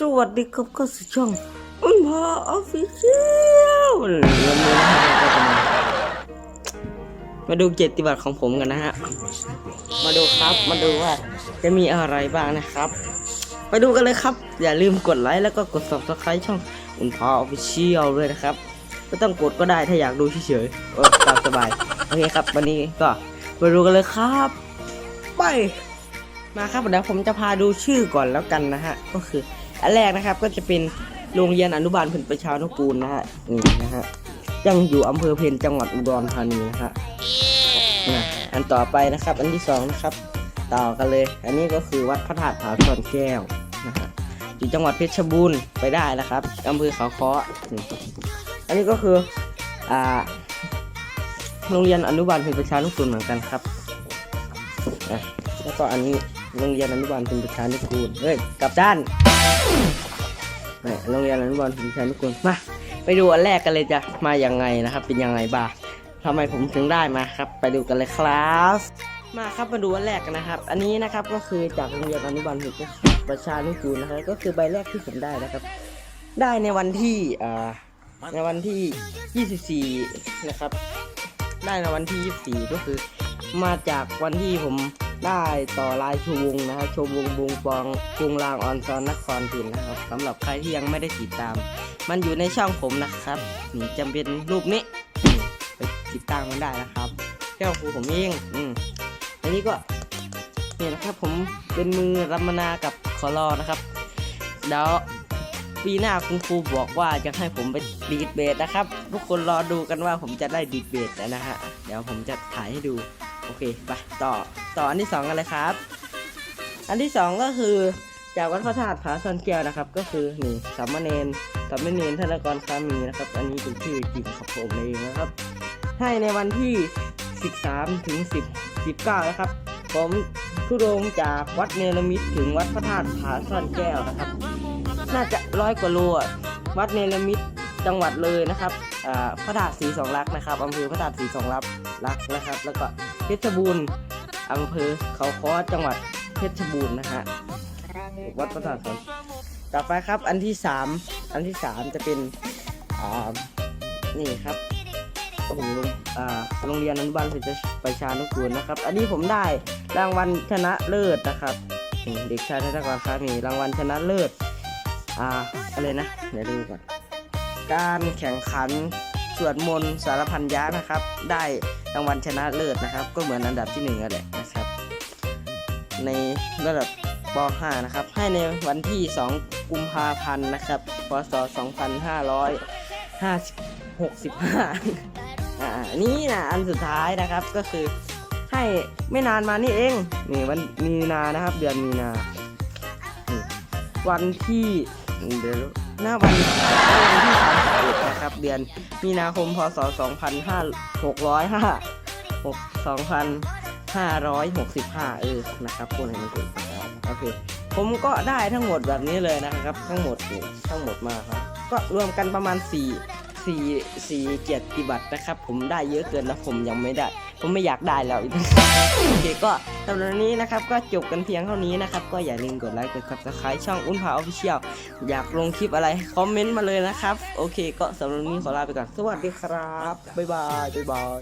สวัสดีครับก็สู่ช่องอุ้นพาออฟฟิเชียลมาดูเกียรติบัตรของผมกันนะฮะ มาดูครับ มาดูว่าจะมีอะไรบ้างนะครับ ไปดูกันเลยครับ อย่าลืมกดไลค์แล้วก็กด subscribe ช่องอุ้นพาออฟฟิเชียลด้วยนะครับไม่ต้องกดก็ได้ถ้าอยากดูเฉยๆเออตามสบาย โอเคครับ วันนี้ก็ไปดูกันเลยครับ ไปมาครับเดี๋ยวผมจะพาดูชื่อก่อนแล้วกันนะฮะ ก็คือ อันแรกนะครับก็จะเป็นโรงเรียนอนุบาลเพ็ญประชานุกูลนะฮะนี่นะฮะยังอยู่อำเภอเพญจังหวัดอุดรธานีนะฮะนะอันต่อไปนะครับ อันที่สองนะครับ ต่อกันเลย อันนี้ก็คือวัดพระธาตุผาซ่อนแก้วนะฮะอยู่จังหวัดเพชรบูรณ์ไปได้นะครับอำเภอเขาค้อนี่อันนี้ก็คืออ่าโรงเรียนอนุบาลเพ็ญประชานุกูลเหมือนกันครับอะแล้วก็อันนี้ โรงเรียนอนุบาลพิมพิชานุกูลเฮ้ยกลับด้านโรงเรียนอนุบาลพิมพิชานุกูลมาไปดูอันแรกกันเลยจะมายังไงนะครับ เป็นยังไงบ้างทำไมผมถึงได้มาครับ ไปดูกันเลยครับ มาครับมาดูอันแรกกันนะครับ อันนี้นะครับก็คือจากโรงเรียนอนุบาลพิมพิประชานุกูลนะครับก็คือใบแรกที่ผมได้นะครับ ได้ในวันที่อ่าในวันที่ 24 นะครับ ได้ในวันที่ 24 ก็คือ มาจากวันที่ผม ได้ต่อลายชูวงนะครับชูวงบุงปองกรุงรางออนซอนนครพินนะครับสำหรับใครที่ยังไม่ได้ติดตาม มันอยู่ในช่องผมนะครับนี่จำเป็นรูปนี้ไปติดตามมันได้นะครับช่องครูผมเองอืมอันนี้ก็นี่นะครับผมเป็นมือรัมมนากับคอรอนะครับเดี๋ยวปีหน้าคุณครูบอกว่าจะให้ผมไปดีดเบสนะครับ ทุกคนรอดูกันว่าผมจะได้ดีดเบสนะฮะเดี๋ยวผมจะถ่ายให้ดู โอเค ไป ต่อ ต่ออันที่สองกันเลยครับ อันที่สองก็คือจากวัดพระธาตุผาซ่อนแก้วนะครับ ก็คือนี่สามเณรสามเณรธนกรคามีนะครับ อันนี้เป็นชื่อจริงของผมเองนะครับ ให้ในวันที่ 13 ถึง 10 19 นะครับ ผมทุดงจากวัดเนรมิตถึงวัดพระธาตุผาซ่อนแก้วนะครับ น่าจะร้อยกว่าโลวัดเนรมิตจังหวัดเลยนะครับอ่าพระธาตุสีสองลักษณ์นะครับอำเภอพระธาตุสีสองลักษณ์ลักนะครับ แล้วก็เพชรบูรณ์ อำเภอเขาค้อจังหวัดเพชรบูรณ์นะฮะวัดพระธาตุสองต่อไปครับอันที่สามอันที่สามจะเป็นอ่านี่ครับโอ้โหอ่าโรงเรียนอนุบาลศิษย์ประชานุกูลนะครับ อันนี้ผมได้รางวัลชนะเลิศนะครับเด็กชายธนกรครับมีรางวัลชนะเลิศอ่าอะไรนะเดี๋ยวดูก่อนการแข่งขัน สวดมนต์สารพันยะนะครับ ได้รางวัลชนะเลิศนะครับ ก็เหมือนอันดับที่หนึ่งกันแหละนะครับ ในระดับป .5 นะครับ ให้ในวันที่ 2 กุมภาพันธ์นะครับพศ2565อ่านี่นะอันสุดท้ายนะครับก็คือให้ไม่นานมานี่เองนี่วันมีนานะครับ เดือนมีนาวันที่เดี๋ยว หน้าวันหน้าวันที่31นะครับ เดือนมีนาคม พศ 2565 2565 เออ นะครับพูดให้มันถูกนะครับโอเค ผมก็ได้ทั้งหมดแบบนี้เลยนะครับ ทั้งหมดทั้งหมดมาครับ ก็รวมกันประมาณ 4 4 4เกียรติบัตรนะครับ ผมได้เยอะเกินแล้วผมยังไม่ได้ ผมไม่อยากได้แล้วโอเคก็ สำหรับวันนี้นะครับก็จบกันเพียงเท่านี้นะครับ ก็อย่าลืมกดไลค์กดซับสไครต์ช่องอุ้นพาออฟฟิเชียลอยากลงคลิปอะไรคอมเมนต์มาเลยนะครับ โอเค ก็สำหรับวันนี้ขอลาไปก่อนสวัสดีครับบ๊ายบายบ๊ายบาย